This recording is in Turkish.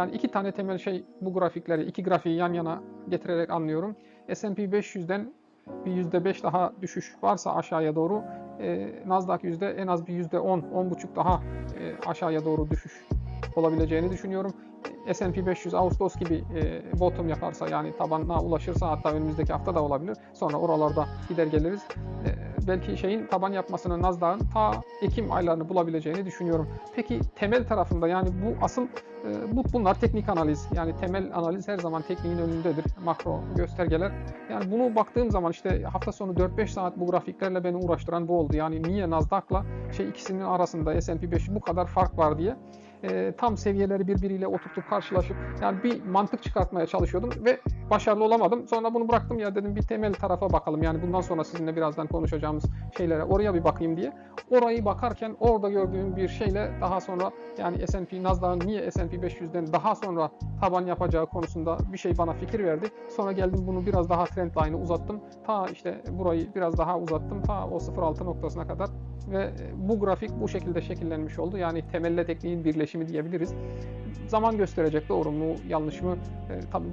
Yani iki tane temel şey bu grafikleri, iki grafiği yan yana getirerek anlıyorum. S&P 500'den bir %5 daha düşüş varsa aşağıya doğru e, Nasdaq yüzde en az bir %10, 10,5 daha e, aşağıya doğru düşüş olabileceğini düşünüyorum. S&P 500 Ağustos gibi e, bottom yaparsa yani tabanına ulaşırsa hatta önümüzdeki hafta da olabilir. Sonra oralarda gider geliriz. E, belki şeyin taban yapmasını Nasdaq'ın ta Ekim aylarını bulabileceğini düşünüyorum. Peki temel tarafında yani bu asıl e, bu bunlar teknik analiz. Yani temel analiz her zaman tekniğin önündedir. Makro göstergeler. Yani bunu baktığım zaman işte hafta sonu 4-5 saat bu grafiklerle beni uğraştıran bu oldu. Yani niye Nasdaq'la şey ikisinin arasında S&P 500 bu kadar fark var diye e, tam seviyeleri birbiriyle oturtup karşılaşıp yani bir mantık çıkartmaya çalışıyordum ve başarılı olamadım. Sonra bunu bıraktım ya dedim bir temel tarafa bakalım. Yani bundan sonra sizinle birazdan konuşacağımız şeylere oraya bir bakayım diye. Orayı bakarken orada gördüğüm bir şeyle daha sonra yani S&P Nasdaq'ın niye S&P 500'den daha sonra taban yapacağı konusunda bir şey bana fikir verdi. Sonra geldim bunu biraz daha trend line'ı uzattım. Ta işte burayı biraz daha uzattım. Ta o 0.6 noktasına kadar ve bu grafik bu şekilde şekillenmiş oldu. Yani temelle tekniğin birleşimi diyebiliriz. Zaman gösterecek doğru mu yanlış mı? E, tabii